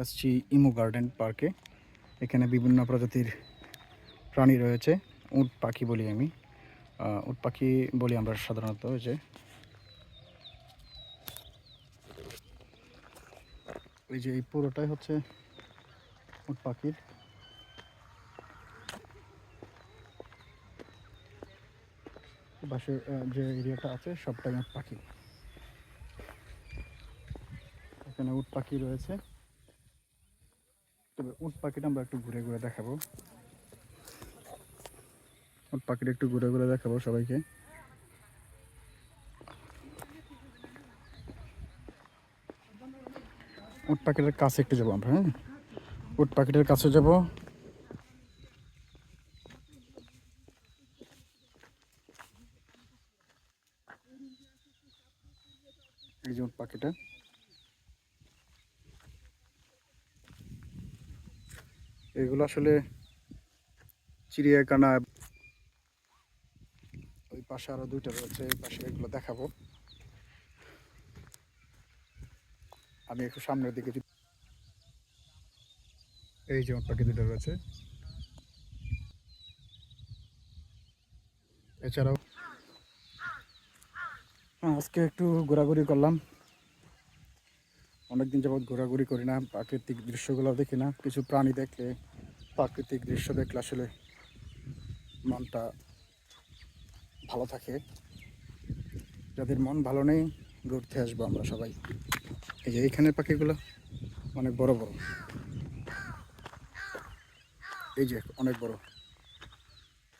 আসছি imo garden পার্কে। এখানে বিভিন্ন প্রজাতির প্রাণী রয়েছে, উট পাখি বলি আমি। উট পাখি বলি আমরা সাধারণত যে, এই যে এই পুরোটাই হচ্ছে উট পাখির। পাশে যে এরিয়াটা আছে সবটাই উট পাখি। এখানে উট পাখি রয়েছে। তবে উট পাখিটা আমরা একটু ঘুরে ঘুরে দেখাবো। উট পাখিটা একটু ঘুরে ঘুরে দেখাবো সবাইকে। উট পাখিটার কাছে একটু যাব আমরা হ্যাঁ? উট পাখিটার কাছে যাব। এই যে উট পাখিটা। এগুলো আসলে চিড়িয়াখানা ওই পাশে আরও দুইটা রয়েছে এই পাশে এগুলো দেখাবো। আমি একটু সামনের দিকে এই যে পাখি দুটো রয়েছে। এছাড়াও হ্যাঁ, আজকে একটু ঘোরাঘুরি করলাম। অনেকদিন যাবৎ ঘোরাঘুরি করি না, প্রাকৃতিক দৃশ্যগুলো দেখি না, কিছু প্রাণী দেখলে, প্রাকৃতিক দৃশ্য দেখলে আসলে মনটা ভালো থাকে। যাদের মন ভালো নেই, ঘুরতে আসব আমরা সবাই। এই যে এইখানের পাখিগুলো অনেক বড় বড়। এই যে অনেক বড়।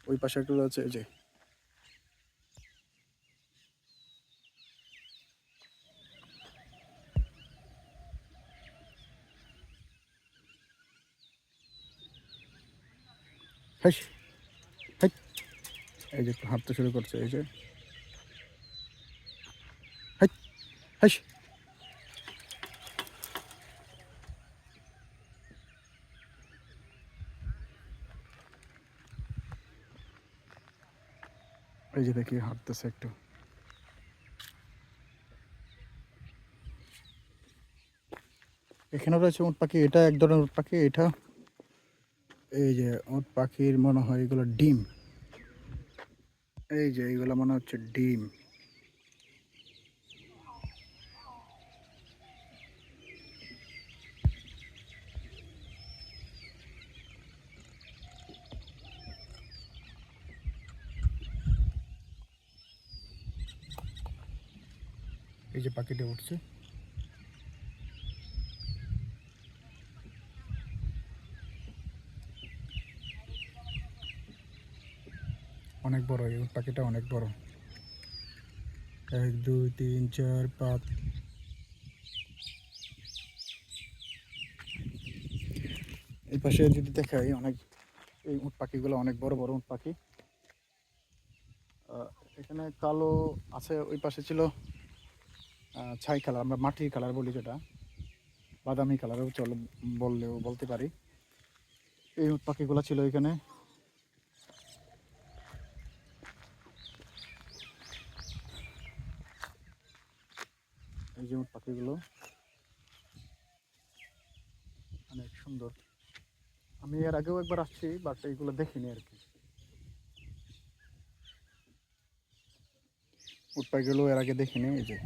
ওই পাশে একটা আছে এই যে হাইস হাই এই যে হাঁটতে শুরু করছে, এই যে। হাই হাইস এই যে দেখি, হাঁটতেছে একটু। এখানে রয়েছে উট পাখি এটা এক ধরনের উট পাখি এটা এই যে উট পাখির মনে হয় এগুলো ডিম। এই যে এইগুলো মনে হচ্ছে ডিম। এই যে পাখিটা উঠছে। অনেক বড়, এই উট পাখিটা অনেক বড়। এক, দুই, তিন, চার, পাঁচ। এই পাশে যদি দেখাই, অনেক এই উট পাখিগুলো অনেক বড় বড় উট পাখি। এখানে কালো আছে, ওই পাশে ছিল ছাই কালার, আমরা মাটির কালার বলি যেটা। বাদামি কালারও চল বললেও বলতে পারি। এই উট পাখিগুলো ছিল এখানে। এই যে উট পাখিগুলো। অনেক সুন্দর। আমি এর আগেও একবার আসছি বাট এইগুলো দেখিনি আর কি। উট পাখিগুলো এর আগে দেখিনি, এই যে।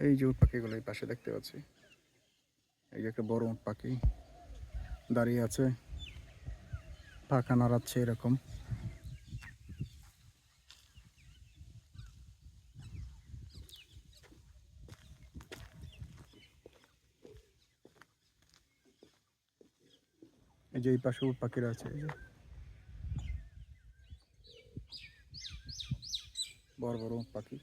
এই যে উট পাখিগুলো এই পাশে দেখতে পাচ্ছি। এই যে একটা বড় উট পাখি দাঁড়িয়ে আছে। পাখা নাড়াচ্ছে এরকম। এই যে এই পাশে পাখিরা আছে এই যে। বড় বড় পাখি।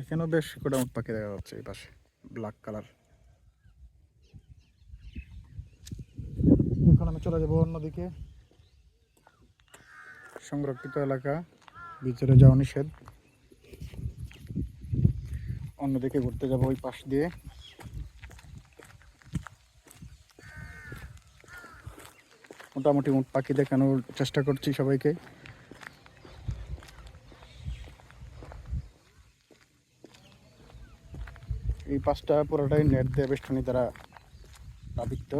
এখানেও বেশ কটা উট পাখি দেখা যাচ্ছে এই পাশে ব্ল্যাক কালার এখন আমি চলে যাব অন্যদিকে। সংরক্ষিত এলাকা, ভিতরে যাওয়া নিষেধ। অন্যদিকে ঘুরতে যাব ওই পাশ দিয়ে। মোটামুটি উট পাখি দেখানোর চেষ্টা করছি সবাইকে। পাঁচটা পুরোটাই নেট দিয়ে বেষ্টনী দ্বারা আবৃত্ত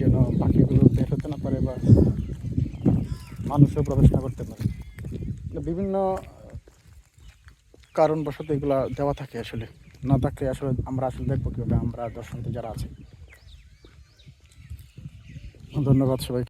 যেন পাখিগুলো বের হতে না পারে বা মানুষও প্রবেশ না করতে পারে। বিভিন্ন কারণবশত এগুলা দেওয়া থাকে আসলে। না থাকলে আসলে আমরা আসলে দেখব কীভাবে, আমরা দর্শনতে যারা আছে। ধন্যবাদ সবাই